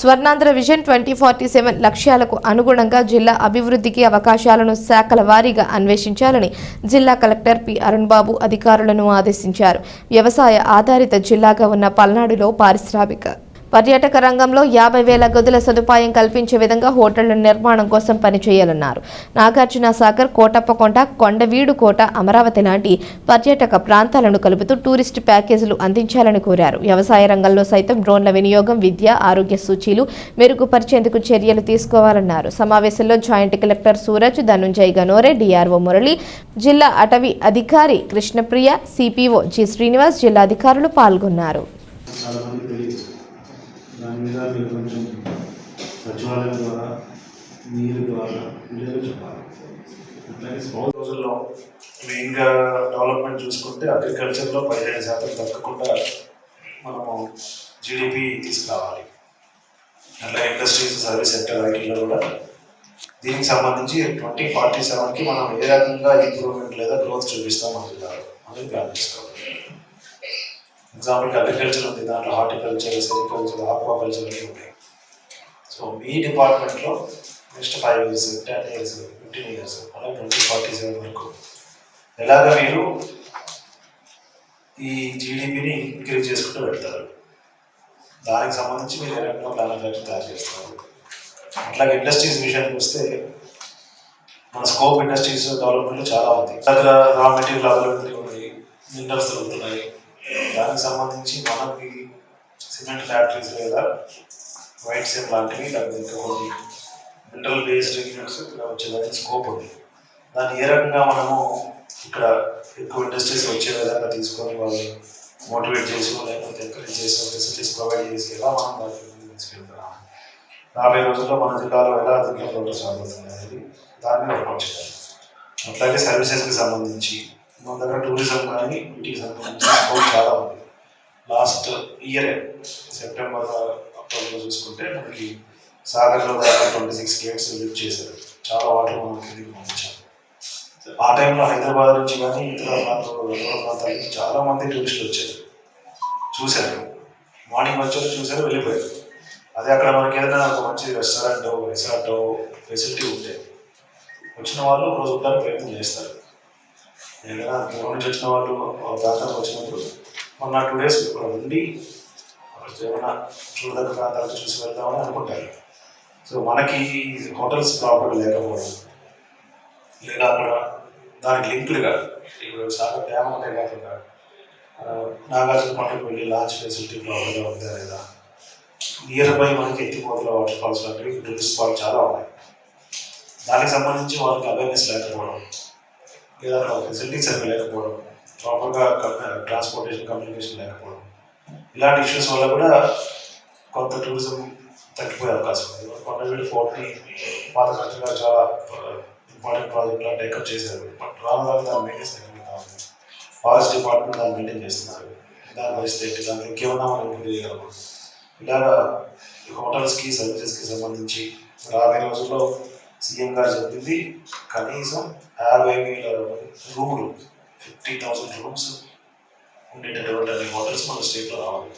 Swarnandhra vision twenty forty seven లక్ష్యాలకు అనుగుణంగా జిల్లా అభివృద్ధికి అవకాశాలను శాఖల వారీగా అన్వేషించాలని జిల్లా కలెక్టర్ పి అరుణ్ బాబు అధికారులను ఆదేశించారు. వ్యవసాయ ఆధారిత జిల్లాగా ఉన్న పల్నాడులో పారిశ్రామిక పర్యాటక రంగంలో యాభై వేల గదుల సదుపాయం కల్పించే విధంగా హోటళ్ళ నిర్మాణం కోసం పనిచేయాలన్నారు. నాగార్జున సాగర్ కోటప్పకొండ కొండవీడు కోట అమరావతి లాంటి పర్యాటక ప్రాంతాలను కలుపుతూ టూరిస్ట్ ప్యాకేజీలు అందించాలని కోరారు. వ్యవసాయ రంగంలో సైతం డ్రోన్ల వినియోగం విద్య ఆరోగ్య సూచీలు మెరుగుపరిచేందుకు చర్యలు తీసుకోవాలన్నారు. సమావేశంలో joint collector Suraj Dhanunjay Ganore DRO Murali జిల్లా అటవీ అధికారి కృష్ణప్రియ సిపిఓ జి శ్రీనివాస్ జిల్లా అధికారులు పాల్గొన్నారు. దాని మీద మీరు కొంచెం సచివాలయం ద్వారా నీరు ద్వారా వీడియోలో చెప్పాలి. అట్లాగే స్మాల్ రోజుల్లో మెయిన్గా డెవలప్మెంట్ చూసుకుంటే అగ్రికల్చర్లో పదిహేను శాతం తగ్గకుండా మనము జీడిపి తీసుకురావాలి. అట్లా ఇండస్ట్రీస్ సర్వీస్ సెక్టర్ ఐటీలో కూడా దీనికి సంబంధించి ట్వంటీ ఫార్టీ సెవెన్కి మనం ఏ రకంగా ఇంప్రూవ్మెంట్ లేదా గ్రోత్ చూపిస్తాం అనుకుంటారు అనేది ప్లాన్ చేసుకోవాలి. ఎగ్జాంపుల్కి అగ్రికల్చర్ ఉంది దాంట్లో హార్టికల్చర్ సెరికల్చర్ ఆక్వాకల్చర్ అన్నీ ఉంటాయి. సో మీ డిపార్ట్మెంట్లో next five years ten years fifteen years అలా ట్వంటీ ఫార్టీ సెవెన్ వరకు ఎలాగ మీరు ఈ జీడిపిని ఇంక్రీజ్ చేసుకుంటూ పెడతారు దానికి సంబంధించి మీరు ఏ ప్లాన్ తయారు చేస్తారు? అట్లాగే ఇండస్ట్రీస్ విషయానికి వస్తే మన స్కోప్ ఇండస్ట్రీస్ డెవలప్మెంట్ చాలా ఉంది. దగ్గర రా మెటీరియల్ అవైలబిలిటీ ఉంది మినరల్స్ దొరుకుతున్నాయి. దానికి సంబంధించి మనకి సిమెంట్ ఫ్యాక్టరీస్ లేదా వైట్ సెమ్ లాంటివి లేకపోతే కొన్ని మినరల్ బేస్డ్ యూనిట్స్ ఇక్కడ వచ్చేదానికి స్కోప్ ఉంది. దాన్ని ఏ రకంగా మనము ఇక్కడ ఎక్కువ ఇండస్ట్రీస్ వచ్చే విధంగా తీసుకొని వాళ్ళు మోటివేట్ చేసి లేకపోతే ఎంకరేజ్ చేసి ఫెసిలిటీస్ ప్రొవైడ్ చేసి ఎలా మనం దాన్ని తీసుకెళ్తున్నాం రాబోయే రోజుల్లో మన జిల్లాలో ఎలా అధికంగా ప్రోగ్రెస్ రాబోతుంది అనేది దాన్ని వర్కౌట్ చేయాలి అట్లాగే సర్వీసెస్కి సంబంధించి మన దగ్గర టూరిజం కానీ వీటికి సంబంధించిన చాలా ఉంది. లాస్ట్ ఇయర్ సెప్టెంబర్ అక్టోబర్లో చూసుకుంటే మనకి సాగర్లో దాకా ట్వంటీ సిక్స్ గేట్స్ లిఫ్ట్ చేశారు. చాలా వాటర్ మనం కిందికి ఆ టైంలో హైదరాబాద్ నుంచి కానీ ఇతర ప్రాంతాలు దూర ప్రాంతాల నుంచి చాలా మంది టూరిస్టులు వచ్చారు. చూశారు. మార్నింగ్ వచ్చారు చూశారు వెళ్ళిపోయారు. అదే అక్కడ మనకి ఏదైనా ఒక మంచి రెస్టారెంట్ రిసార్ట్ ఫెసిలిటీ ఉంటే వచ్చిన వాళ్ళు ఒక రోజు ప్రయత్నం చేస్తారు. ఏదైనా దూరం చేసిన వాళ్ళు ఆ ప్రాంతానికి వచ్చినప్పుడు మొన్న టూ డేస్ ఇక్కడ ఉండి అక్కడ ఏమైనా చూడదగ్గ ప్రాంతాలు చూసి వెళ్దామని అనుకుంటారు. సో మనకి హోటల్స్ ప్రాపర్ లేకపోవడం లేదా అక్కడ దానికి లింక్డ్గా ఇప్పుడు సాగర్ డ్యామ్ ఒకటే కాకుండా నాగార్జున పంటకు వెళ్ళి లాంచ్ ఫెసిలిటీ ప్రాపర్గా ఉందా లేదా? నియర్ బై మనకి ఎత్తిపోతల వాటర్ ఫాల్స్ లాంటివి టూరిస్ట్ స్పాట్ చాలా ఉన్నాయి. దానికి సంబంధించి వాళ్ళకి అవేర్నెస్ లేకపోవడం లేదా ఫెసిలిటీస్ అనేవి లేకపోవడం ప్రాపర్గా ట్రాన్స్పోర్టేషన్ కమ్యూనికేషన్ లేకపోవడం. ఇలాంటి ఇష్యూస్ వల్ల కూడా కొంత టూరిజం తగ్గిపోయే అవకాశం ఉంది. కొండవీడు ఫోర్ట్ని పాత ఖర్చుగా చాలా ఇంపార్టెంట్ ప్రాజెక్ట్ లా టేకప్ చేశారు. బట్ రాను రాను దాని మెయింటెన్స్ తగ్గిపోతా ఉంది ఫారెస్ట్ డిపార్ట్మెంట్ దాన్ని మెయింటైన్ చేస్తున్నారు. దాని పరిస్థితి దాన్ని ఇంకేమన్నా మనం ఇంప్రూవ్ చేయగలము ఇలాగా హోటల్స్కి సర్వీసెస్కి సంబంధించి రాబోయే రోజుల్లో సీఎం గారు చెప్పింది కనీసం యాభై వేల రూములు ఫిఫ్టీ థౌసండ్ రూమ్స్ ఉండేటటువంటి హోటల్స్ మన స్టేట్లో రావాలి.